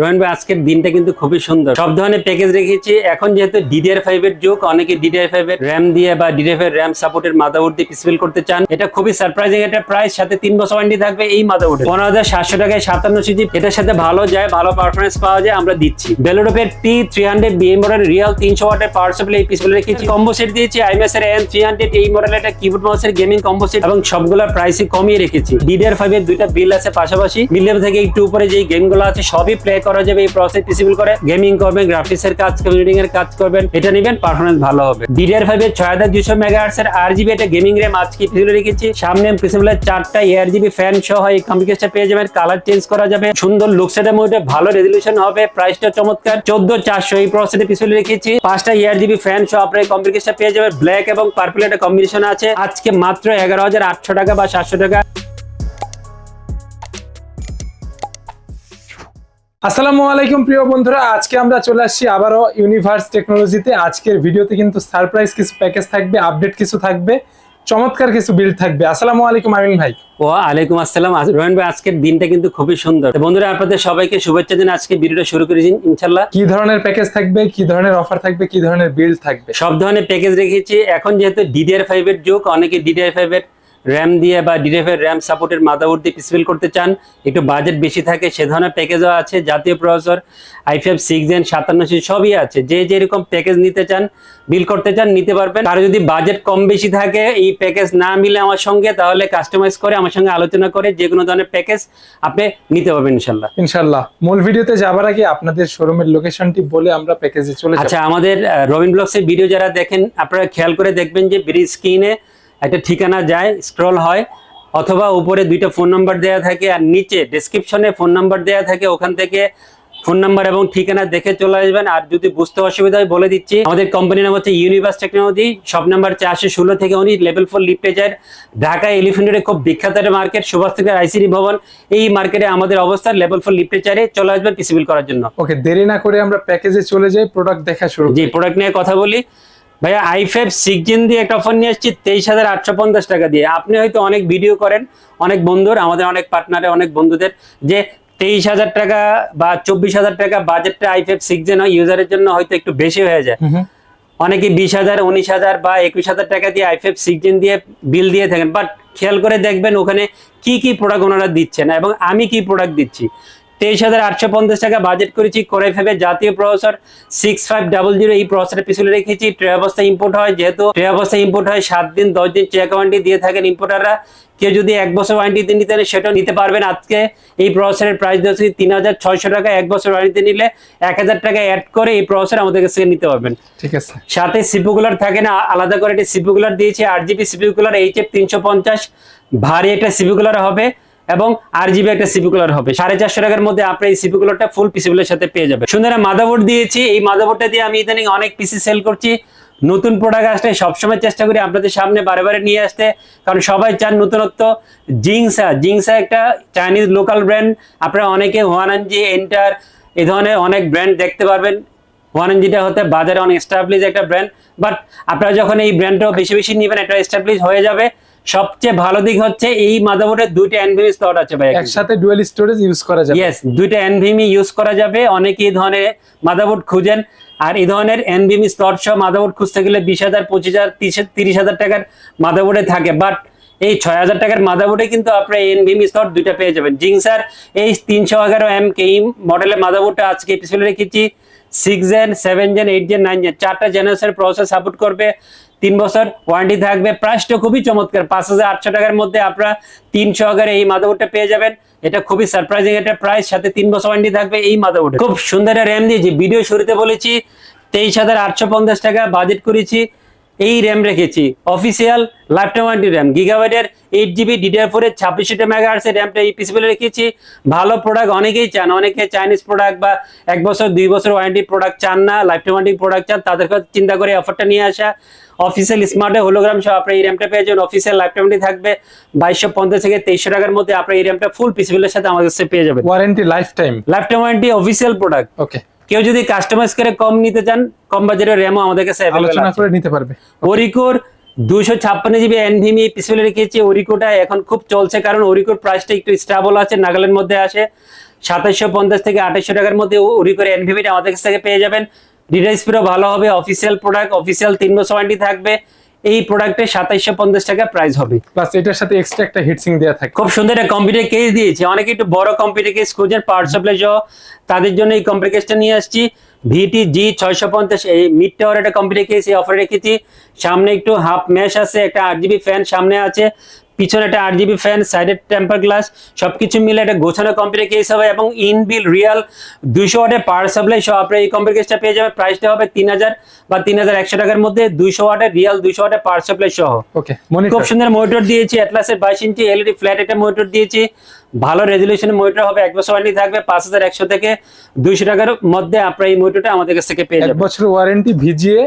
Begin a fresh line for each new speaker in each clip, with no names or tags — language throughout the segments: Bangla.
রোহন ভাই, আজকের দিনটা কিন্তু খুবই সুন্দর। সব ধরনের প্যাকেজ রেখেছি। এখন যেহেতু ডিডিআর ফাইভ এর যুগ, অনেকে ডিডিআর ফাইভ এর র্যাম দিয়ে বা ডিডিআর ফাইভ র্যাম সাপোর্টের মাদাবোর্ড দিয়ে পিসিবিল করতে চান। এটা খুবই সারপ্রাইজিং একটা প্রাইস সাথে তিন বছর ওয়ারেন্টি থাকবে এই মাদাবোর্ডে পনেরো হাজার সাতশো টাকায় সাতান্ন সিজি এটার সাথে ভালো যায়, ভালো পারফরমেন্স পাওয়া যায়, আমরা দিচ্ছি। বেলোডোপের T three hundred BM model real তিনশো ওয়াটের পাওয়ার সাপ্লাই এই পিসিবিল রেখেছি। কম্বো সেট দিয়েছি আইএমএস এর এন থ্রি হান্ড্রেড এই মডেল একটা কিবোর্ড মাউসের গেমিং কম্বো সেট এবং সবগুলোর প্রাইসই কমিয়ে রেখেছি। ডিডিআর ফাইভ এর দুইটা বিল আছে পাশাপাশি। বিলের থেকে একটু উপরে যে গেমগুলো আছে, সবই প্লে করা যাবে, এই প্রসেস পিসিবল করে গেমিং করবেন গ্রাফিক্স এর কাজ কম্পিউটিং এর কাজ করবেন, এটা নেবেন পারফরমেন্স ভালো হবে। ডিডিআর ফাইভ এর ছয় হাজার দুশো মেগাহার্স এর আর জিবি একটা গেমিং র্যাম আজকে পিসিবল রেখেছি। সামনে পিসিবলের চারটা এয়ার জিবি ফ্যান সহ এই কম্পিউটারটা পেয়ে যাবেন কালার চেঞ্জ করা যাবে, সুন্দর লুকসেটের মধ্যে ভালো রেজলিউশন হবে প্রাইসটা চমৎকার। চোদ্দ চারশো এই প্রসেসে পিছনে রেখেছি। পাঁচটা এয়ার জিবি ফ্যান সহ আপনার এই কম্পিউটারটা পেয়ে যাবেন ব্ল্যাক এবং পার্পল একটা কম্বিনেশন আছে। আজকে মাত্র এগারো হাজার আটশো টাকা বা সাতশো টাকা।
আসসালামু আলাইকুম প্রিয় বন্ধুরা আজকে আমরা চলে আসছি আবারও ইউনিভার্স টেকনোলজিতে আজকের ভিডিওতে কিন্তু সারপ্রাইজ কিছু প্যাকেজ থাকবে আপডেট কিছু থাকবে চমৎকার কিছু বিল থাকবে। আসসালামু আলাইকুম আমিন ভাই।
ও আলাইকুম আসসালাম। আজ- রোহন ভাই আজকের দিনটা কিন্তু খুবই সুন্দর। বন্ধুরা আপনাদের সবাইকে শুভেচ্ছা দিন আজকে ভিডিওটা শুরু করেছি ইনশাল্লাহ।
কি ধরনের প্যাকেজ থাকবে কি ধরনের অফার থাকবে কি ধরনের বিল থাকবে?
সব ধরনের প্যাকেজ রেখেছি। এখন যেহেতু ডিডিআর ফাইভ এর যুগ অনেকে ডিডিআর ফাইভ এর র্যাম দিয়ে বা ফাইভ র্যাম সাপোর্টের মাদাবোর্ড দিয়ে পিসিবিল করতে চান একটু বাজেট বেশি থাকে সে ধরনের প্যাকেজও আছে জাতীয় processor I five six gen সাতান্ন সবই আছে। যে যেরকম প্যাকেজ নিতে চান বিল করতে চান নিতে পারবেন। আর যদি বাজেট কম বেশি থাকে এই প্যাকেজ না মিলে আমার সঙ্গে তাহলে কাস্টমাইজ করে আমার সঙ্গে আলোচনা করে যে কোনো ধরনের প্যাকেজ আপনি নিতে পারবেন ইনশাল্লাহ।
ইনশাল্লাহ। মূল ভিডিওতে যাবার আগে আপনাদের শোরুমের লোকেশনটি বলে আমরা প্যাকেজে চলে যাব।
আচ্ছা আমাদের রবিন ব্লগসের ভিডিও যারা দেখেন আপনারা খেয়াল করে দেখবেন যে ব্রিজ স্ক্রিনে একটা ঠিকানা যায় স্ক্রল হয় অথবা উপরে দুইটা ফোন নাম্বার দেওয়া থাকে আর নিচে ডেসক্রিপশনে ফোন নাম্বার দেওয়া থাকে ওখান থেকে ফোন নাম্বার এবং ঠিকানা দেখে চলে আসবেন। আর যদি বুঝতে অসুবিধা হয় বলে দিচ্ছি আমাদের কোম্পানির নাম হচ্ছে ইউনিভার্স টেকনোলজি সব নাম্বার চারশো ষোলো থেকে উনি লেভেল ফোর লিফটেজার ঢাকা এলিফেন্টের খুব বিখ্যাত একটা মার্কেট সুভাষ থেকে আইসিডি ভবন। এই মার্কেটে আমাদের অবস্থান লেভেল ফোর লিফটেচারে চলে আসবেন পিসিবিল করার জন্য।
ওকে দেরি না করে আমরা প্যাকেজে চলে যাই প্রোডাক্ট দেখা শুরু
জি প্রোডাক্ট নিয়ে কথা বলি। ভাইয়া আই ফাইভ সিক্স জিন দিয়ে একটা অফার নিয়ে আসছি তেইশ হাজার আটশো পঞ্চাশ টাকা দিয়ে। আপনি হয়তো অনেক ভিডিও করেন অনেক বন্ধুর আমাদের অনেক পার্টনারে অনেক বন্ধুদের যে তেইশ হাজার টাকা বা চব্বিশ হাজার টাকা বাজেটটা আই ফাইভ সিক্স জেন ইউজারের জন্য হয়তো একটু বেশি হয়ে যায়। অনেকে বিশ হাজার উনিশ হাজার বা একুশ হাজার টাকা দিয়ে আই ফাইভ সিক্স জেন দিয়ে বিল দিয়ে থাকেন। বাট খেয়াল করে দেখবেন ওখানে কি কি প্রোডাক্ট ওনারা দিচ্ছেন এবং আমি কি প্রোডাক্ট দিচ্ছি। তেইশ হাজার আটশো পঞ্চাশ টাকা বাজেট করেছি। করে ফেবে জাতীয় processor six five double zero এই প্রসেসরের পিছনে রেখেছি। ট্রে অবস্থা ইম্পোর্ট হয় যেহেতু ট্রে অবস্থা ইম্পোর্ট হয় সাত দিন দশ দিন চেক ওয়ারেন্টি দিয়ে থাকেন ইম্পোর্টাররা কেউ যদি এক বছর ওয়ারেন্টিতে নিতে সেটাও নিতে পারবেন। আজকে এই প্রসেসরের প্রাইস দিয়েছি তিন হাজার ছয়শো টাকা। এক বছর ওয়ারেন্টিতে নিলে এক হাজার টাকা অ্যাড করে এই প্রসেসর আমাদের কাছ থেকে নিতে পারবেন।
ঠিক আছে।
সাথে সিপু কুলার থাকে না আলাদা করে একটি সিপু কুলার দিয়েছি। আট GB CPU cooler H F তিনশো পঞ্চাশ। ভারী একটা সিপু কুলার হবে। এবং আর জিবি একটা সিপি কুলার হবে। সাড়ে চারশো টাকার মধ্যে আপনার এই সিপি কুলারটা ফুল পিসিবলের সাথে পেয়ে যাবেন। সুন্দর মাদাবোর্ড দিয়েছি। এই মাদাবোর্ডটা দিয়ে আমি ইদানিং অনেক পিসি সেল করছি। নতুন প্রোডাক্ট আসলে সবসময় চেষ্টা করি আপনাদের সামনে বারে বারে নিয়ে আসতে। কারণ সবাই চান নতুনত্ব। জিংসা জিংসা একটা চাইনিজ লোকাল ব্র্যান্ড আপনারা অনেকে ওয়ানানজি এন্টার এই ধরনের অনেক ব্র্যান্ড দেখতে পারবেন। ওয়ান যেটা হতে বাজারে অনেক এস্টাবলিশ একটা ব্র্যান্ড বাট আপনারা যখন এই ব্র্যান্ডটাও বেশি বেশি নেবেন একটা এস্টাবলিশ হয়ে যাবে। সবচেয়ে ভালো দিক হচ্ছে এই মাদাবোর্ডের দুইটা এনভিএমি স্লট আছে ভাই
একসাথে ডুয়েল স্টোরেজ ইউজ করা যাবে।
ইয়েস দুইটা এনভিএমি ইউজ করা যাবে। অনেকে এই ধরনের মাদাবোর্ড খুঁজেন। আর এই ধরনের এনভিএমি স্লট সহ মাদাবোর্ড খুঁজতে গেলে বিশ হাজার পঁচিশ হাজার তিরিশ হাজার টাকার মাদাবোর্ডে থাকে। বাট এই ছয় হাজার টাকার মাদাবোর্ডে কিন্তু আপনার এনভিএমি স্লট দুইটা পেয়ে যাবেন। জিং জিংসার এই তিনশো এগারো এম কে এই মডেলের মাদাবোর্ডটা আজকে পিছনে রেখেছি। Six gen seven gen eight gen nine gen চারটা জেনারেশনের প্রসেস সাপোর্ট করবে। তিন বছর ওয়ারেন্টি থাকবে। প্রাইসটা খুবই চমৎকার, পাঁচ হাজার আটশো টাকার মধ্যে আপনারা তিনশো আগারে এই মাদাবোর্ডটা পেয়ে যাবেন। এটা খুবই সারপ্রাইজিং একটা প্রাইস সাথে তিন বছর ওয়ারেন্টি থাকবে এই মাদাবোর্ডে খুব সুন্দর একটা র্যাম দিয়েছি। ভিডিও শুরুতে বলেছি, তেইশ হাজার আটশো পঞ্চাশ টাকা বাজেট করেছি। এই র্যাম রেখেছি। Official life time warranty RAM গিগাবাইটের এইট জিবি ডিডিআর ফোরের ছাব্বিশটা মেগা আর্টসের র্যামটা এই পিসিবিলে রেখেছি। ভালো প্রোডাক্ট অনেকেই চান। অনেকে চাইনিজ প্রোডাক্ট বা এক বছর, দুই বছর ওয়ারেন্টি প্রোডাক্ট চান না লাইফ টাইম ওয়ারেন্টি প্রোডাক্ট চান, তাদের কথা চিন্তা করে অফারটা নিয়ে আসা। অফিসিয়াল স্মার্টে হোলোগ্রাম সহ আপনার এই র্যামটা পেয়ে যাবেন। অফিসিয়াল লাইফ টাইমটি থাকবে বাইশশো পঞ্চাশ থেকে তেইশশো টাকার মধ্যে আপনার এই র্যামটা ফুল পিসিবিলের সাথে আমাদের কাছে পেয়ে যাবেন।
Warranty lifetime
lifetime warranty official product
okay
কেউ যদি কাস্টমাইজ করে কম নিতে চান কম বাজারের র্যামও আমাদের কাছে
আলোচনা। করে নিতে পারবে।
ওরিকোর দুশো ছাপ্পান্ন জিবি এনভিমি পিছনে রেখেছি। ওরিকোটা এখন খুব চলছে কারণ ওরিকোর প্রাইসটা একটু স্টেবল আছে নাগালের মধ্যে আসে। সাতাশশো পঞ্চাশ থেকে আঠাশশো টাকার মধ্যে উড়ি করে এনভিবিটা আমাদের কাছ থেকে পেয়ে যাবেন। ডিটেলস স্পিডও ভালো হবে অফিসিয়াল প্রোডাক্ট অফিসিয়াল তিন বছর ওয়ারেন্টি থাকবে। এই প্রোডাক্টে সাতাইশশো পঞ্চাশ টাকা প্রাইস হবে।
প্লাস এটার সাথে এক্সট্রা একটা হিটসিং দেওয়া থাকে।
খুব সুন্দর একটা কম্পিউটার কেস দিয়েছে। অনেকে একটু বড় কম্পিউটার কেস খুঁজেন পাওয়ার সাপ্লাই সহ। তাদের জন্য এই কম্পিউটার কেসটা নিয়ে আসছি। ভিটি জি ছয়শো পঞ্চাশ এই মিড টাওয়ার একটা কম্পিউটার কেস এই অফারে রেখেছি। সামনে একটু হাফ ম্যাশ আছে একটা আট জিবি ফ্যান সামনে আছে। পিছনে একটা আট জিবি ফ্যান সাইডের টেম্পার গ্লাস সবকিছু মিলে একটা গোছানো কম্পিউটার কেস হবে এবং ইনবিল রিয়াল দুইশো ওয়াটের পাওয়ার সাপ্লাই সহ আপনার এই কম্পিউটার কেসটা পেয়ে যাবে প্রাইসটা হবে তিন হাজার বা তিন হাজার একশো টাকার মধ্যে দুইশো ওয়াটের রিয়াল দুইশো ওয়াটের পাওয়ার সাপ্লাই সহ।
ওকে
খুব সুন্দর মনিটর দিয়েছি অ্যাটলাসের বাইশ ইঞ্চি এলইডি ফ্ল্যাট একটা মোটর দিয়েছি। ভালো রেজলিউশন মনিটর হবে এক বছর ওয়ারেন্টি থাকবে পাঁচ হাজার একশো থেকে দুইশো টাকার মধ্যে আপনার এই মনিটরটা আমাদের কাছ থেকে পেয়ে যাবেন।
বছরের ওয়ারেন্টি ভিজিয়ে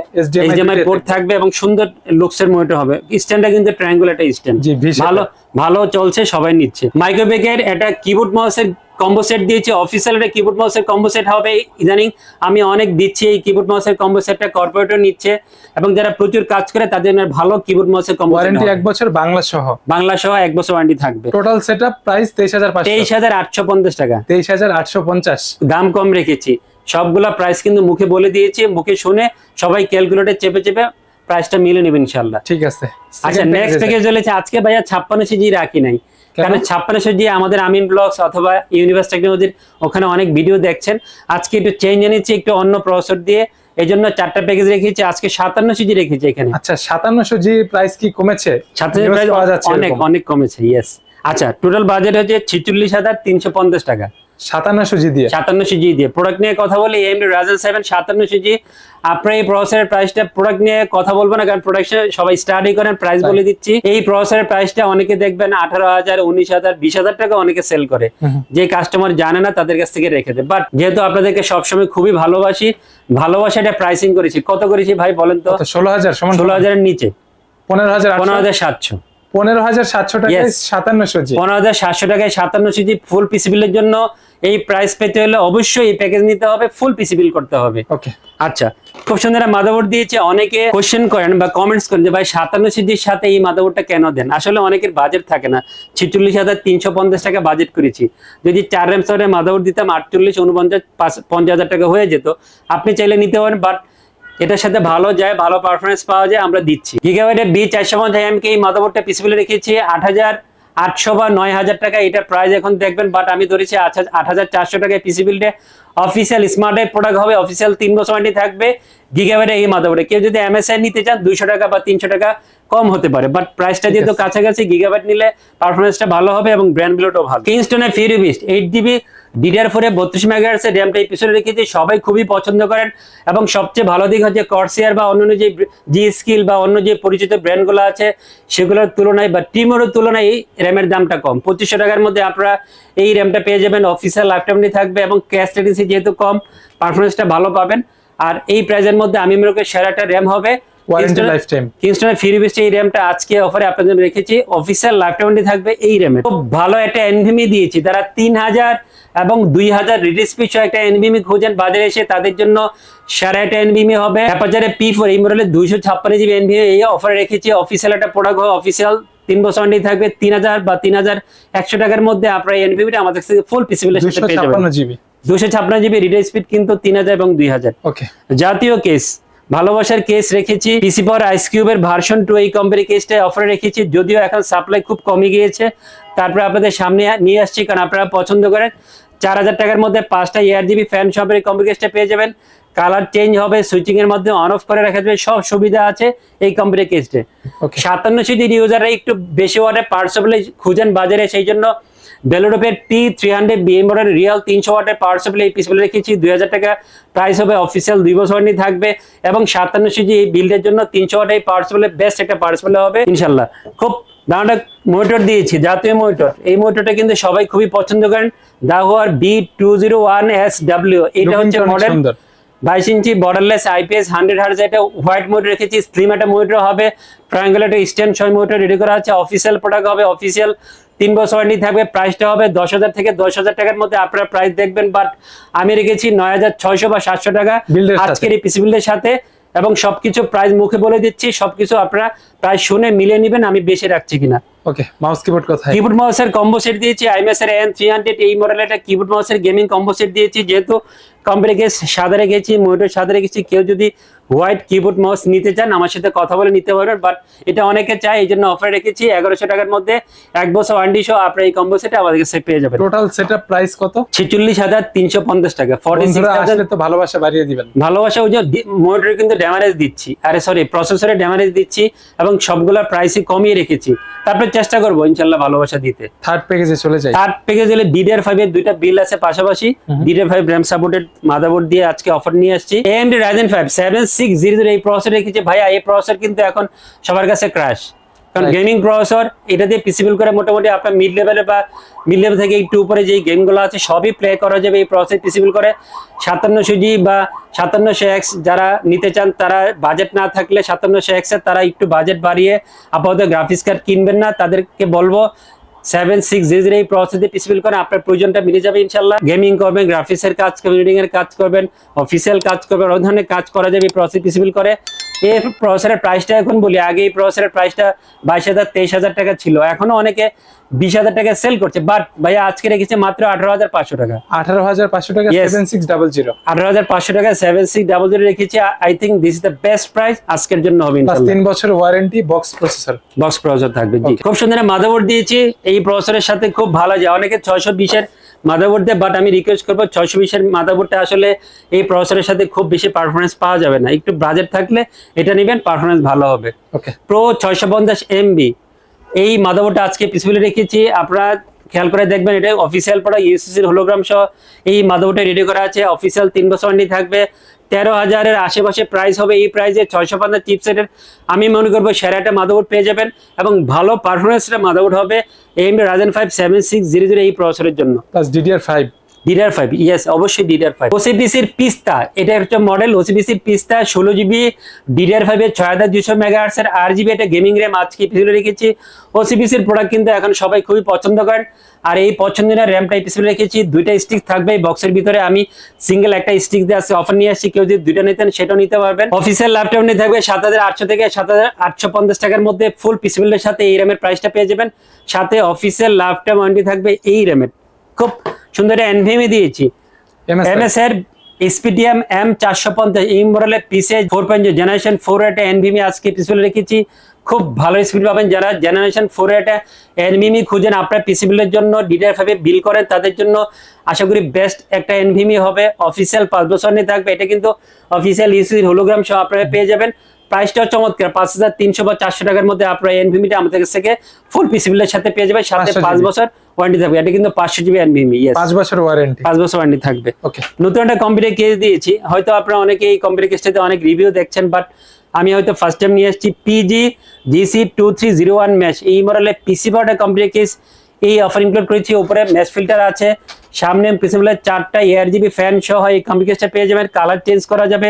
এইচডিএমআই পোর্ট থাকবে এবং সুন্দর লুকসের মনিটর হবে। স্ট্যান্ডটা কিন্তু ট্রায়াঙ্গুলার একটা স্ট্যান্ড ভালো ভালো চলছে সবাই নিচ্ছে। মাইক্রোবেগের এটা কিবোর্ড মাউসের কম্বো সেট দিয়েছি অফিসিয়াল একটা কিবোর্ড মাউসের কম্বো সেট হবে ইদানিং আমি অনেক দিচ্ছি এই কিবোর্ড মাউসের কম্বো সেটটা কর্পোরেটর নিচ্ছে এবং যারা প্রচুর কাজ করে তাদের জন্য ভালো কিবোর্ড মাউসের কম্বো
ওয়ারেন্টি এক বছর বাংলা সহ?
বাংলা সহ এক বছর ওয়ারেন্টি থাকবে।
টোটাল সেটআপ প্রাইস তেইশ হাজার পাঁচশো।
তেইশ হাজার আটশো পঞ্চাশ টাকা।
তেইশ হাজার আটশো পঞ্চাশ।
দাম কম রেখেছি। সবগুলা প্রাইস কিন্তু মুখে বলে দিয়েছি মুখে শুনে সবাই ক্যালকুলেটর চেপে চেপে প্রাইসটা মিলে নেবে ইনশাল্লাহ
ঠিক আছে।
আচ্ছা নেক্সট প্যাকেজ চলেছে। আজকে ভাইয়া ছাপ্পান্ন সিজি রাখি নাই? কারণ ছাপ্পান্ন দিয়ে আমাদের আমিন ব্লগস অথবা ইউনিভার্স টেকনোলজির ওখানে অনেক ভিডিও দেখছেন। আজকে একটু চেঞ্জ এনেছি একটু অন্য প্রসেসর দিয়ে। এই জন্য চারটা প্যাকেজ রেখেছি আজকে সাতান্ন সিজি রেখেছি এখানে।
আচ্ছা সাতান্নশো জি প্রাইস কি কমেছে?
অনেক অনেক কমেছে ইয়েস আচ্ছা টোটাল বাজেট হচ্ছে ছেচল্লিশ হাজার তিনশো পঞ্চাশ টাকা।
সাতান্নশো জি দিয়ে।
সাতান্ন সিজি দিয়ে। প্রোডাক্ট নিয়ে কথা বলি এমডি রাজেল সেভেন আপনার এই প্রসেসরের প্রাইসটা প্রোডাক্ট নিয়ে কথা বলব না কারণ প্রোডাক্ট সবাই স্টাডি করেন প্রাইস বলে দিচ্ছি। এই প্রসেসরের প্রাইসটা অনেকে দেখবেন আঠারো হাজার উনিশ হাজার বিশ হাজার টাকা অনেকে সেল করে। যে কাস্টমার জানে না তাদের কাছ থেকে রেখে দেয়। বাট যেহেতু আপনাদেরকে সবসময় খুবই ভালোবাসি ভালোবাসা এটা প্রাইসিং করেছি। কত করেছি ভাই বলেন তো?
ষোলো হাজার
ষোলো হাজারের নিচে।
পনেরো হাজার
পনেরো হাজার সাতশো।
পনেরো হাজার সাতশো টাকায়. সাতান্নশো
পনেরো হাজার সাতশো টাকায় সাতান্ন সিজি ফুল পিসি বিলের জন্য এই প্রাইস পেতে হলে অবশ্যই এই প্যাকেজ নিতে হবে ফুল পিসি বিল করতে হবে।
ওকে
আচ্ছা খুব সুন্দর মাদাবোর্ড দিয়েছে অনেকে কোশ্চেন করেন বা কমেন্টস করেন যে ভাই সাতান্ন সিজির সাথে এই মাদাবোর্ডটা কেন দেন? আসলে অনেকের বাজেট থাকে না। ছিচল্লিশ হাজার তিনশো পঞ্চাশ টাকা বাজেট করেছি। যদি চার র্যাম সরের মাদাবোর্ড দিতাম আটচল্লিশ উনপঞ্চাশ পাঁচ পঞ্চাশ হাজার টাকা হয়ে যেত। আপনি চাইলে নিতে পারেন বাট এটার সাথে ভালো যায়, ভালো পারফরমেন্স পাওয়া যায়, আমরা দিচ্ছি। গিগাবাইটের বি চারশো পঞ্চাশ এমকে এই মাদাবোর্ডটা পিসিবিলে রেখেছি আট হাজার আটশো বা নয় হাজার টাকা। এটার প্রাইস এখন দেখবেন বাট আমি ধরেছি আট হাজার চারশো টাকায় পিসি অফিসিয়াল স্মার্টের প্রোডাক্ট হবে অফিসিয়াল তিন বছর ওয়ারেন্টি থাকবে গিগাবাইটে এই মাদাবোর্ডে কেউ যদি এমএসআই নিতে চান দুইশো টাকা বা তিনশো টাকা কম হতে পারে বাট প্রাইসটা যেহেতু। কাছাকাছি গিগাবাইট নিলে পারফরমেন্সটা ভালো হবে এবং ব্র্যান্ড বিলোটাও ভালো। কিংস্টনের Fury Beast eight GB DDR ফোরে বত্রিশ মেগাহার্সের র্যামটা এই পিছনে রেখেছি সবাই খুবই পছন্দ করেন এবং সবচেয়ে ভালো দিক হচ্ছে কর্সিয়ার বা অন্য যে জি স্কিল বা অন্য যে পরিচিত ব্র্যান্ডগুলো আছে সেগুলোর তুলনায় বা টিমোর তুলনায় এই র্যামের দামটা কম। পঁচিশশো টাকার মধ্যে আপনারা এই র্যামটা পেয়ে যাবেন অফিসিয়াল লাইফটাইমটি থাকবে এবং ক্যাশ টেডিসি যেহেতু কম পারফরমেন্সটা ভালো পাবেন। আর এই প্রাইজের মধ্যে আমি মনে করি সেরা একটা র্যাম হবে।
ওয়ারেন্টি লাইফ টাইম
কিংস্টনের ফ্রি বেস্টে এই র্যামটা আজকে অফারে আপনাদের রেখেছি। অফিসিয়াল লাইফটাইমটি থাকবে এই র্যামে খুব ভালো একটা এনভিমি দিয়েছি। তারা তিন হাজার এবং দুই হাজার রিডিস স্পিড একটা এনভিমি খোঁজেন বাজারে এসে তাদের জন্য একটা এনভিমি হবে। অ্যাপাচারে পি ফোর এই দুইশো ছাপ্পান্ন জিবি এনভিমি এই অফারে রেখেছি। অফিসিয়াল একটা প্রোডাক্ট হবে। অফিসিয়াল তিন বছর ওয়ারেন্টি থাকবে। তিন হাজার বা তিন হাজার একশো টাকার মধ্যে আপনার এনভিমিটা আমাদের থেকে ফুল পিসিবিলের সাথে পেয়ে যাবেন। দুশো ছাপ্পান্ন জিবি রিডার স্পিড কিন্তু তিন হাজার এবং দুই হাজার। জাতীয় কেস ভালোবাসার কেস রেখেছি পিসি পাওয়ার আইস কিউবের ভার্সন টু এই কোম্পানি কেসটা অফারে রেখেছি যদিও এখন সাপ্লাই খুব কমে গিয়েছে। তারপরে আপনাদের সামনে নিয়ে আসছি কারণ আপনারা পছন্দ করেন। চার হাজার টাকার মধ্যে পাঁচটা এয়ার জিবি ফ্যান সবের কোম্পানি কেসটা পেয়ে যাবেন। কালার চেঞ্জ হবে সুইচিং এর মধ্যে অন অফ করে রাখা যাবে সব সুবিধা আছে এই কোম্পানি কেসটে
ওকে
সাতান্ন সিটির ইউজাররা একটু বেশি ওয়াটের পার্টস খুঁজেন বাজারে সেই জন্য বেলোডোপের T three hundred BM model real তিনশো ওয়াটের পাওয়ার সাপ্লাই এই পিসগুলো রেখেছি। দুই হাজার টাকা প্রাইস হবে অফিসিয়াল দুই বছর ওয়ারেন্টি থাকবে এবং সাতান্ন সিজি এই বিল্ডের জন্য তিনশো ওয়াটের এই পাওয়ার সাপ্লাই বেস্ট একটা পাওয়ার সাপ্লাই হবে ইনশাল্লাহ খুব দামটা মোটর দিয়েছি জাতীয় মোটর এই মনিটরটা কিন্তু সবাই খুবই পছন্দ করেন। দাহুয়ার B two zero one S W এটা হচ্ছে মডেল বাইশ inch borderless IPS hundred hertz একটা হোয়াইট মোড রেখেছি স্লিম একটা মোটর হবে ট্রায়াঙ্গেল একটা স্ট্যান্ড ছয় মোটর রেডি করা আছে অফিসিয়াল প্রোডাক্ট হবে অফিসিয়াল তিন বছর ওয়ারেন্টি থাকবে প্রাইসটা হবে দশ হাজার থেকে দশ হাজার টাকার মধ্যে আপনারা প্রাইস দেখবেন বাট আমি রেখেছি নয় হাজার ছয়শো বা সাতশো টাকা। আজকের এই পিসি সাথে এবং সবকিছু প্রাইস মুখে বলে দিচ্ছি সবকিছু আপনারা প্রায় শুনে মিলিয়ে নেবেন আমি বেশি রাখছি কিনা
ওকে মাউস কিবোর্ড কোথায়?
কিবোর্ড মাউসের কম্বো সেট দিয়েছি আইএমএস এর এন থ্রি হান্ড্রেড এই মডেলের একটা কিবোর্ড মাউসের গেমিং কম্বো সেট দিয়েছি যেহেতু কোম্পানি কেস সাদা রেখেছি মনিটর সাদা রেখেছি কেউ যদি হোয়াইট কিবোর্ড মাউস নিতে চান আমার সাথে কথা বলে নিতে পারবেন বাট এটা অনেকে চায় এই জন্য অফার রেখেছি এগারোশো টাকার মধ্যে এক বছর ওয়ারেন্টি সহ আপনার এই কম্বো সেটে আমাদের কাছে পেয়ে যাবেন।
টোটাল সেটআপ প্রাইস কত?
ছেচল্লিশ হাজার তিনশো পঞ্চাশ টাকা ফর্টি সিক্স
তো ভালোবাসা বাড়িয়ে দিবেন।
ভালোবাসা ওই যে মনিটরে কিন্তু ড্যামারেজ দিচ্ছি। আরে সরি প্রসেসরে ড্যামারেজ দিচ্ছি এবং সবগুলোর প্রাইসই কমিয়ে রেখেছি। তারপর চেষ্টা করব ইনশাল্লাহ ভালোবাসা দিতে।
থার্ড প্যাকেজে চলে যায়
থার্ড প্যাকেজ হলে ডিডিআর ফাইভ এর দুইটা বিল আছে পাশাপাশি। DDR five RAM supported motherboard দিয়ে আজকে অফার নিয়ে আসছি। AMD Ryzen five seven six zero zero এই প্রসেসর রেখেছে। ভাইয়া এই প্রসেসর কিন্তু এখন সবার কাছে ক্রাশ কারণ গেমিং প্রসেসর এটা দিয়ে পিসিবল করে মোটামুটি আপনার মিড লেভেলে বা মিড লেভেল থেকে একটু উপরে যে গেমগুলো আছে সবই প্লে করা যাবে এই প্রসেসর পিসিবল করে। সাতান্নশো জি বা সাতান্নশো এক্স যারা নিতে চান তারা বাজেট না থাকলে সাতান্নশো এক্সের তারা একটু বাজেট বাড়িয়ে আপাতত গ্রাফিক্স কার্ড কিনবেন না। তাদেরকে বলব সেভেন সিক্স জিরো জিরো এই প্রসেস পিসিবিল করে আপনার প্রয়োজনটা মিলে যাবে ইনশাল্লাহ। গেমিং করবেন গ্রাফিক্সের কাজ করবেন এর কাজ করবেন অফিসিয়াল কাজ করবেন অনেক ধরনের কাজ করা যাবে এই প্রসেস পিসিবিল করে। এই প্রসেসরের প্রাইসটা এখন বলি আগে এই প্রসেসরের প্রাইসটা বাইশ হাজার তেইশ হাজার টাকা ছিল এখনও অনেকে বিশ হাজার টাকা সেল করছে বাট ভাইয়া আজকে রেখেছে মাত্র আঠারো হাজার পাঁচশো টাকা।
আঠারো হাজার পাঁচশো টাকা. সেভেন সিক্স ডাবল জিরো
আঠারো হাজার পাঁচশো টাকা সেভেন সিক্স ডাবল জিরো রেখেছি I think this is the best price আজকের জন্য হবে
তিন বছর warranty box processor
box processor থাকবে জি। খুব সুন্দর মাদারবোর্ড দিয়েছি এই প্রসেসরের সাথে খুব ভালো যায় অনেকে ছয়শো বিশের মাদারবোর্ড দেয় বাট আমি রিকোয়েস্ট করব ছয়শো বিশের মাদারবোর্ডটা আসলে এই প্রসেসরের সাথে খুব বেশি পারফরমেন্স পাওয়া যাবে না। একটু বাজেট থাকলে এটা নেবেন পারফরমেন্স ভালো হবে।
ওকে
প্রো ছয়শো পঞ্চাশ এমবি এই মাদারবোর্ডটা আজকে পিছনে রেখেছি আপনারা খেয়াল করে দেখবেন এটা অফিসিয়াল পড়া ইউসিসির হোলোগ্রাম সহ এই মাদারবোর্ডটা রেডি করা আছে। অফিসিয়াল তিন বছর থাকবে। তেরো হাজারের আশেপাশে প্রাইস হবে। এই প্রাইসে ছয়শো পঞ্চাশ চিপসেটের আমি মনে করব সেরা একটা মাদাবোর্ড পেয়ে যাবেন এবং ভালো পারফরমেন্সটা মাদাবোর্ড হবে। M Ryzen five seven six zero zero এই প্রসেসরের জন্য।
Plus DDR five
DDR five yes অবশ্যই ডিডার ফাইভ ওসিপিসির পিস্তা, এটা একটা মডেল ওসিপিসির পিস্তা, ষোলো জিবি ডিডার ফাইভের ছয় হাজার দুশো মেগাহার্সের আর জিবি একটা গেমিং র্যাম আজকে পিছনে রেখেছি। ওসিপিসির প্রোডাক্ট কিন্তু এখন সবাই খুবই পছন্দ করেন। আর এই পছন্দের র্যামটা পিছনে রেখেছি। দুইটা স্টিক থাকবে, এই বক্সের ভিতরে আমি সিঙ্গেল একটা স্টিক দিয়ে আসছে অফার নিয়ে আসছি। কেউ যদি দুইটা নিতেন, সেটাও নিতে পারবেন। অফিসিয়াল ল্যাপটপ নিয়ে থাকবে সাত হাজার আটশো থেকে সাত হাজার আটশো পঞ্চাশ টাকার মধ্যে ফুল পিসিবিলের সাথে এই র্যামের প্রাইসটা পেয়ে যাবেন। সাথে অফিসিয়াল ল্যাপটপ ওয়ারেন্টি থাকবে এই র্যামের খুব সুন্দর এনভিএমই দিয়েছি।
এমএস
এর? এসপিডিএম এম চারশো পঞ্চাশ এই মডেলের PCIe four point generation four একটা এনভিমি আজকে পিসিবিল রেখেছি। খুব ভালো স্পিড পাবেন যারা জেনারেশন ফোর একটা এনভিমি খুঁজেন আপনার পিসিবিলের জন্য ডিডিআর ফাইভে বিল করেন তাদের জন্য আশা করি বেস্ট একটা এনভিমি হবে। অফিসিয়াল পাঁচ বছর নিয়ে থাকবে এটা কিন্তু অফিসিয়াল ইউসির হোলোগ্রাম সহ আপনারা পেয়ে যাবেন। প্রাইসটাও চমৎকার পাঁচ হাজার তিনশো বা চারশো টাকার মধ্যে আপনারা এনভিমিটা আমাদের কাছ থেকে ফুল পিসিবিলের সাথে পেয়ে যাবেন সাথে
500
পাঁচ বছর ওয়ারেন্টি থাকবে। এটা কিন্তু পাঁচশো জিবি এনভিমি ইয়েস
পাঁচ বছর ওয়ারেন্টি
পাঁচ বছর ওয়ারেন্টি থাকবে।
ওকে
নতুন একটা কম্পিউটার কেস দিয়েছি। হয়তো আপনারা অনেকে এই কম্পিউটার কেসটাতে অনেক রিভিউ দেখছেন বাট আমি হয়তো ফার্স্ট টাইম নিয়ে এসেছি PG GC two three zero one match এই মডেলের পিসি পাওয়ার কম্পিউটার কেস এই অফার ইনক্লুড করেছি। উপরে ম্যাচ ফিল্টার আছে। সামনে পিসি প্রিন্সিপালের চারটা এয়ার জিবি ফ্যান সহ এই কম্পিউটার কেসটা পেয়ে যাবেন। কালার চেঞ্জ করা যাবে।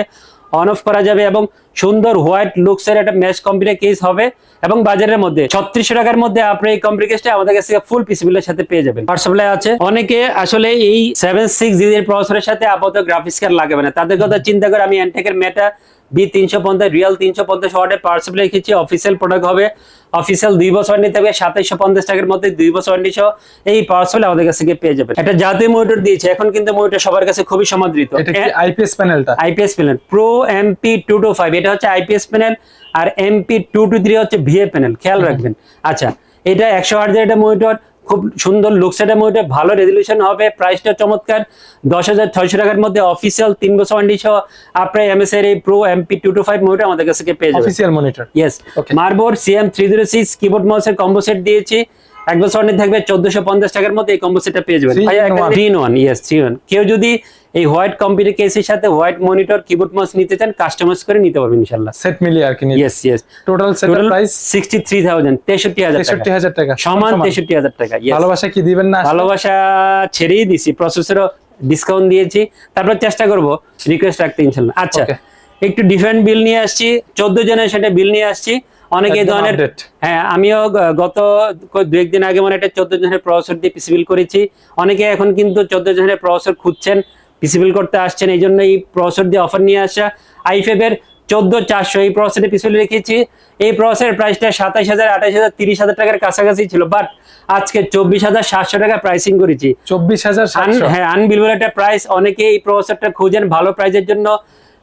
অন করা যাবে এবং সুন্দর হোয়াইট লুকসের একটা ম্যাশ কম্পিউটার কেস হবে এবং বাজারের মধ্যে ছত্রিশশো টাকার মধ্যে আপনি এই কম্পিউটার কেসটা আমাদের কাছ থেকে ফুল পিসিবিলের সাথে পেয়ে যাবেন। হোয়াটসঅ্যাপে আছে। অনেকে আসলে এই সেভেন সিক্স এর প্রসেসরের সাথে আপাতত গ্রাফিক্স কার্ড লাগাবে না। তাদের কথা চিন্তা করে আমি এনটেকের মেটা বি তিনশো পঞ্চাশ রিয়াল তিনশো পঞ্চাশ ওয়ার্ডের পার্সেল রেখেছি অফিসিয়াল প্রোডাক্ট হবে। অফিসিয়াল দুই বছর ওয়ারেন্টি থাকবে। সাতাইশশো পঞ্চাশ টাকার মধ্যে দুই বছর ওয়ারেন্টি সহ এই পার্সেল আমাদের কাছ থেকে পেয়ে যাবে একটা জাতীয় মনিটর দিয়েছে। এখন কিন্তু মনিটর সবার কাছে খুবই সমাদৃত।
এটা আইপিএস প্যানেলটা
IPS panel pro MP two two five এটা হচ্ছে আইপিএস প্যানেল আর এমপি টু টু থ্রি হচ্ছে ভিএ প্যানেল খেয়াল রাখবেন। আচ্ছা এটা একশো হাজার এটা মনিটর। খুব সুন্দর লোকসেটের মধ্যে ভালো রেজলিউশন হবে। প্রাইসটা চমৎকার। দশ হাজার ছয়শো টাকার মধ্যে অফিসিয়াল তিন বছর ওয়ারেন্টি সহ আপনার এমএস এর এই pro MP two two five monitor আমাদের কাছে পেয়ে যাবেন।
Official monitor
yes. Motherboard CM three zero six keyboard মাউসের কম্বো সেট দিয়েছি। এক বছর থাকবে চোদ্দশো পঞ্চাশ টাকার মধ্যে এই কম্বো সেটটা পেয়ে যাবেন। In one yes three one কেউ যদি এই হোয়াইট কম্পিউটার কেসের সাথে হোয়াইট মনিটর কিবোর্ড মাউস নিতে চান কাস্টমাইজ করে নিতে পারবেন ইনশাল্লাহ
সেট মিলিয়ে আর কি
yes yes
total set price
sixty three thousand তেষট্টি হাজার
তেষট্টি
টাকা
হাজার টাকা।
সমান তেষট্টি হাজার টাকা yes.
ভালোবাসা কি দিবেন না
ভালোবাসা ছেড়েই দিছি প্রসেসরও ডিসকাউন্ট দিয়েছি। তারপর চেষ্টা করব রিকোয়েস্ট রাখতে ইনশাল্লাহ আচ্ছা একটু ডিফারেন্ট বিল নিয়ে আসছি চোদ্দ জনের সেটা বিল নিয়ে আসছি। অনেক এই ধরনের হ্যাঁ আমিও গত দু একদিন আগে মানে একটা চোদ্দ জনের প্রসেসর দিয়ে পিসি বিল করেছি। অনেকে এখন কিন্তু চোদ্দ জনের প্রসেসর খুঁজছেন পিসি বিল করতে আসছেন এই জন্য এই প্রসেসর দিয়ে অফার নিয়ে আসা আইফেবের চোদ্দ চারশো। এই প্রসেসের পিছনে রেখেছি। এই প্রসেসের প্রাইসটা সাতাইশ হাজার আঠাইশ হাজার তিরিশ হাজার টাকার কাছাকাছি ছিল বাট আজকে চব্বিশ হাজার সাতশো টাকা প্রাইসিং করেছি।
চব্বিশ হাজার
হ্যাঁ আনবিলবল একটা প্রাইস অনেকে এই প্রসেসরটা খুঁজেন ভালো প্রাইসের জন্য।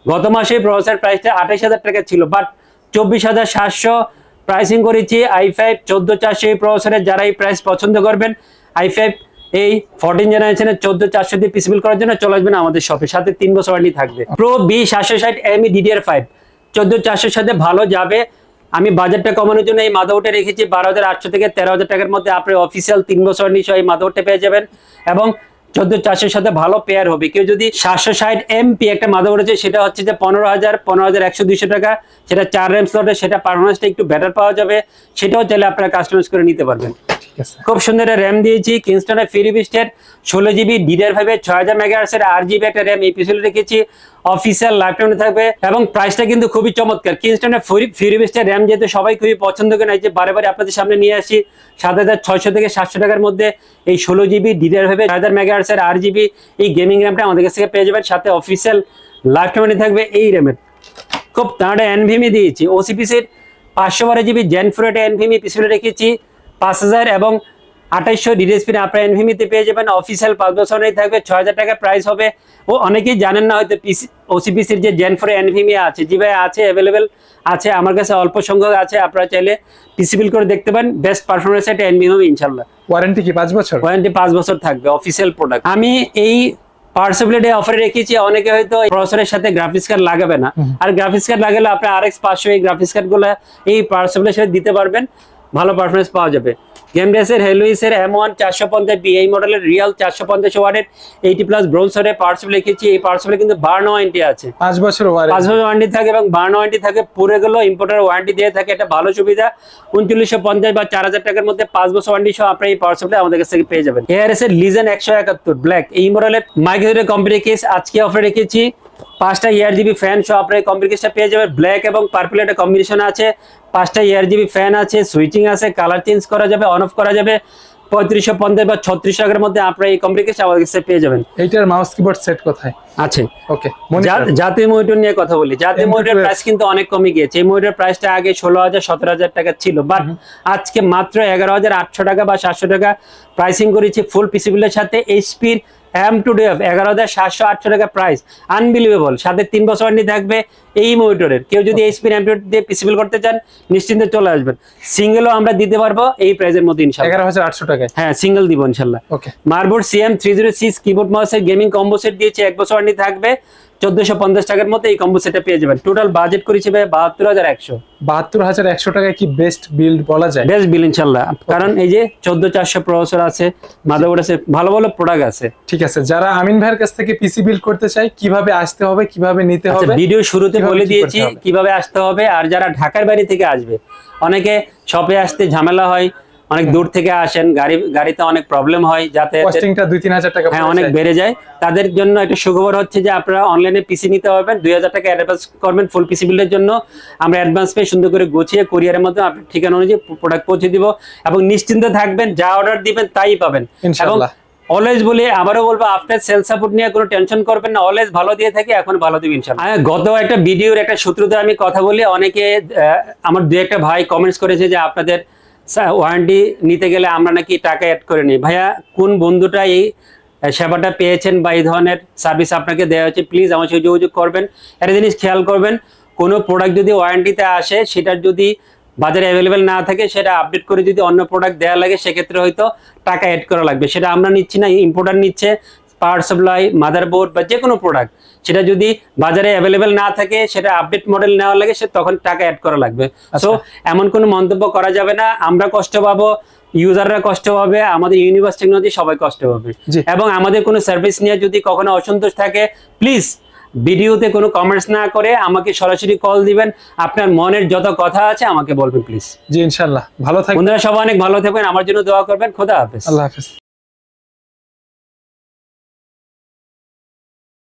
গত মাসে প্রসেসর প্রাইসটা আঠাইশ হাজার টাকা ছিল বাট চব্বিশ হাজার সাতশো প্রাইসিং করেছি। আই ফাইভ চোদ্দ চারশো এই প্রসেসরের যারা এই প্রাইস পছন্দ করবেন আই ফাইভ এই ফোরটিন জেনারেশনের চোদ্দ চারশো দিয়ে পিসিবিল করার জন্য চলে আসবেন আমাদের শপে সাথে তিন বছর ওয়ারেন্টি থাকবে। প্রো বি সাতশো ষাট এমই ডিডিআর ফাইভ চোদ্দ চারশোর সাথে ভালো যাবে। আমি বাজেটটা কমানোর জন্য এই মাদারবোর্ডে রেখেছি। বারো হাজার আটশো থেকে তেরো হাজার টাকার মধ্যে আপনি অফিসিয়াল তিন বছর নিশ্চয় এই মাদারবোর্ডটা পেয়ে যাবেন। এবং চোদ্দ চারশোর সাথে ভালো পেয়ার হবে। কেউ যদি সাতশো ষাট এমপি একটা মাদারবোর্ড আছে সেটা হচ্ছে যে পনেরো হাজার পনেরো হাজার একশো দুইশো টাকা, সেটা চার র্যাম স্লটে সেটা পারফরমেন্সটা একটু বেটার পাওয়া যাবে, সেটাও চাইলে আপনারা কাস্টমাইজ করে নিতে পারবেন। খুব সুন্দর একটা র্যাম দিয়েছি কিংস্টনের ফ্রি বিস্টের ষোলো জিবি ডিডিআর ফাইভের ছয় হাজার মেগাহার্সের আট জিবি একটা র্যাম এই পিছনে রেখেছি। অফিসিয়াল লাইফটাইমে থাকবে এবং প্রাইসটা কিন্তু খুবই চমৎকার। কিংস্টনের ফ্রি বিস্টের র্যাম যেহেতু সবাই খুবই পছন্দ করে যে বারে বারে আপনাদের সামনে নিয়ে আসি, সাত হাজার ছয়শো থেকে সাতশো টাকার মধ্যে এই ষোলো জিবি ডিডিআর ফাইভের ছয় হাজার মেগাহার্সের আট জিবি এই গেমিং র্যামটা আমাদের কাছ থেকে পেয়ে যাবেন। সাথে অফিসিয়াল লাইফটাইমে থাকবে এই র্যামের খুব তাঁরা এনভিমি দিয়েছি। ওসিপিসির পাঁচশো বারো জিবি জেন ফোর একটা এনভিমি পিছনে রেখেছি। পাঁচ হাজার এবং আঠাইশশো ডিডিএসপিন আপনার এনভিমিতে পেয়ে যাবেন। অফিসিয়াল পাঁচ বছরেই থাকবে ছয় হাজার টাকা প্রাইস হবে। ও অনেকেই জানেন না হয়তো পিসি ওসিপিসির যে জেন ফোর এনভিমি আছে। জি ভাই আছে অ্যাভেলেবেল আছে আমার কাছে অল্প সংখ্যক আছে আপনারা চাইলে পিসিবিল করে দেখতে পারেন। বেস্ট পারফরমেন্স একটা এনভিমি হবে ইনশাল্লাহ
ওয়ারেন্টি কি পাঁচ বছর?
ওয়ারেন্টি পাঁচ বছর থাকবে অফিসিয়াল প্রোডাক্ট আমি এই পার্সেবিলিটি অফারে রেখেছি অনেকে হয়তো প্রসেসরের সাথে গ্রাফিক্স কার্ড লাগাবে না। আর গ্রাফিক্স কার্ড লাগালে আপনি আর এক্স পাঁচশো এই গ্রাফিক্স কার্ডগুলো এই পার্সেবিলিটির সাথে দিতে পারবেন। ভালো পারফরমেন্স পাওয়া যাবে। গেম রেসের হেলুইসের এম ওয়ান চারশো পঞ্চাশ বি এই মডেলের রিয়াল চারশো পঞ্চাশ ওয়ার্ডের এইটি প্লাস ব্রোনসরের পার্সেল লিখেছি। এই পার্সেলে কিন্তু বার্ন ওয়ারেন্টি আছে।
পাঁচ বছর
পাঁচ বছর ওয়ারেন্টি থাকে এবং বার্ন ওয়ারেন্টি থাকে পুরো গেলেও ইম্পোর্টার ওয়ারেন্টি দিয়ে থাকে। এটা ভালো সুবিধা। উনচল্লিশশো পঞ্চাশ বা চার হাজার টাকার মধ্যে পাঁচ বছর ওয়ারেন্টি সহ আপনি এই পাওয়ার সাপ্লাই আমাদের কাছ থেকে পেয়ে যাবেন। এআরএস এর লিজেন একশো একাত্তর ব্ল্যাক এই মডেলের মাইক্রোসের কোম্পানি কেস আজকে অফার রেখেছি। পাঁচটা ইয়ার জিবি ফ্যান সহ আপনার এই পেয়ে যাবেন। ব্ল্যাক এবং পার্পল একটা কম্বিনেশন আছে। পাঁচটা ইয়ার জিবি ফ্যান আছে সুইচিং আছে কালার চেঞ্জ করা যাবে অন অফ করা যাবে। পঁয়ত্রিশশো পঞ্চাশ বা ছত্রিশ টাকার মধ্যে আপনার এই কোম্পানি কেসটা আমাদের কাছে পেয়ে যাবেন।
এইটার মাউস কিবোর্ড সেট কোথায়?
আছে।
ওকে
জাতীয় মনিটর নিয়ে কথা বলি। জাতীয়
M2
মনিটর প্রাইস কিন্তু অনেক কমে গিয়েছে। এই মনিটর প্রাইসটা আগে ষোলো হাজার সতেরো হাজার টাকা ছিল। বাট আজকে মাত্র এগারো হাজার আটশো টাকা বা সাতশো টাকা প্রাইসিং করেছি ফুল পিসিবিলের সাথে। এইচপির এম টু ডেভ এগারো হাজার সাতশো আটশো টাকা প্রাইস আনবিলিভেবল সাথে তিন বছর ওয়ারেন্টি থাকবে এই মনিটরের কেউ যদি এই এম টু দিয়ে পিসিবিল করতে চান নিশ্চিন্তে চলে আসবেন। সিঙ্গেলও আমরা দিতে পারব এই প্রাইসের মধ্যে ইনশাল্লাহ
এগারো হাজার আটশো টাকা
হ্যাঁ সিঙ্গেল দিব ইনশাল্লাহ
okay
motherboard CM three zero six keyboard মাউসের গেমিং কম্বোসেট দিয়েছে। এক বছর ওয়ারেন্টি থাকবে। চোদ্দশো পঞ্চাশ টাকার মধ্যে এই কম্বো সেটটা পেয়ে যাবেন। টোটাল বাজেট করেছে ভাই বাহাত্তর হাজার একশো।
বাহাত্তর হাজার একশো টাকায় কি বেস্ট বিল্ড বলা যায়?
বেস্ট বিল ইনশাল্লাহ কারণ এই যে চোদ্দ চারশো প্রসেসর আছে মাদারবোর্ড আছে ভালো ভালো প্রোডাক্ট আছে।
ঠিক আছে যারা আমিন ভাইয়ের কাছ থেকে পিসি বিল্ড করতে চায় কীভাবে আসতে হবে কীভাবে নিতে
আচ্ছা
হবে
ভিডিও শুরুতে বলে দিয়েছি কীভাবে আসতে হবে আর যারা ঢাকার বাড়ি থেকে আসবে অনেকে শপে আসতে ঝামেলা হয় অনেক দূর থেকে আসেন গাড়ি গাড়িতে অনেক প্রবলেম হয় যাতে
কস্টিংটা দুই তিন হাজার টাকা
হ্যাঁ অনেক বেড়ে যায়। তাদের জন্য একটা সুখবর হচ্ছে যে আপনারা অনলাইনে পিসি নিতে পারবেন দুই হাজার টাকা অ্যাডভান্স করবেন ফুল পিসি বিলের জন্য। আমরা অ্যাডভান্স পেয়ে সুন্দর করে গুছিয়ে কুরিয়ারের মধ্যে আপনার ঠিকানা অনুযায়ী প্রোডাক্ট পৌঁছে দিব এবং নিশ্চিন্তে থাকবেন যা অর্ডার দিবেন তাই পাবেন। এবং। অলওয়েজ বলি আবারও বলব আফটার সেল সাপোর্ট নিয়ে কোনো টেনশন করবেন না অলওয়েজ ভালো দিয়ে থাকি এখন ভালো দিবেন ইনশাআল্লাহ। হ্যাঁ, গত একটা ভিডিওর একটা সূত্রতে আমি কথা বলি অনেকে আমার দু একটা ভাই কমেন্টস করেছে যে আপনাদের ওয়ারেন্টি নিতে গেলে আমরা নাকি টাকা অ্যাড করে নিই। ভাইয়া, কোন বন্ধুটা এই সেবাটা পেয়েছেন বা এই ধরনের সার্ভিস আপনাকে দেওয়া হচ্ছে প্লিজ আমার সাথে যোগাযোগ করবেন। একটা জিনিস খেয়াল করবেন, কোনো প্রোডাক্ট যদি ওয়ারেন্টিতে আসে সেটার যদি বাজারে অ্যাভেলেবেল না থাকে, সেটা আপডেট করে যদি অন্য প্রোডাক্ট দেওয়া লাগে, সেক্ষেত্রে হয়তো টাকা অ্যাড করা লাগবে। সেটা আমরা নিচ্ছি না ইম্পোর্টার নিচ্ছে পাওয়ার সাপ্লাই মাদারবোর্ড বা যে কোনো প্রোডাক্ট সেটা যদি বাজারে অ্যাভেলেবেল না থাকে সেটা আপডেট মডেল নেওয়া লাগে সে তখন টাকা অ্যাড করা লাগবে। সো এমন কোনো মন্তব্য করা যাবে না। আমরা কষ্ট পাবো ইউজাররা কষ্ট পাবে আমাদের ইউনিভার্স টেকনোলজি সবাই কষ্ট পাবে। এবং আমাদের কোনো সার্ভিস নিয়ে যদি কখনো অসন্তোষ থাকে প্লিজ ভিডিওতে কোনো কমেন্টস না করে আমাকে সরাসরি কল দিবেন। আপনার মনের যত কথা আছে আমাকে বলবেন প্লিজ
জি ইনশাল্লাহ। ভালো থাকবেন
বন্ধুরা সবাই অনেক ভালো থাকবেন। আমার জন্য দোয়া করবেন। খোদা হাফেজ।
আল্লাহ হাফেজ।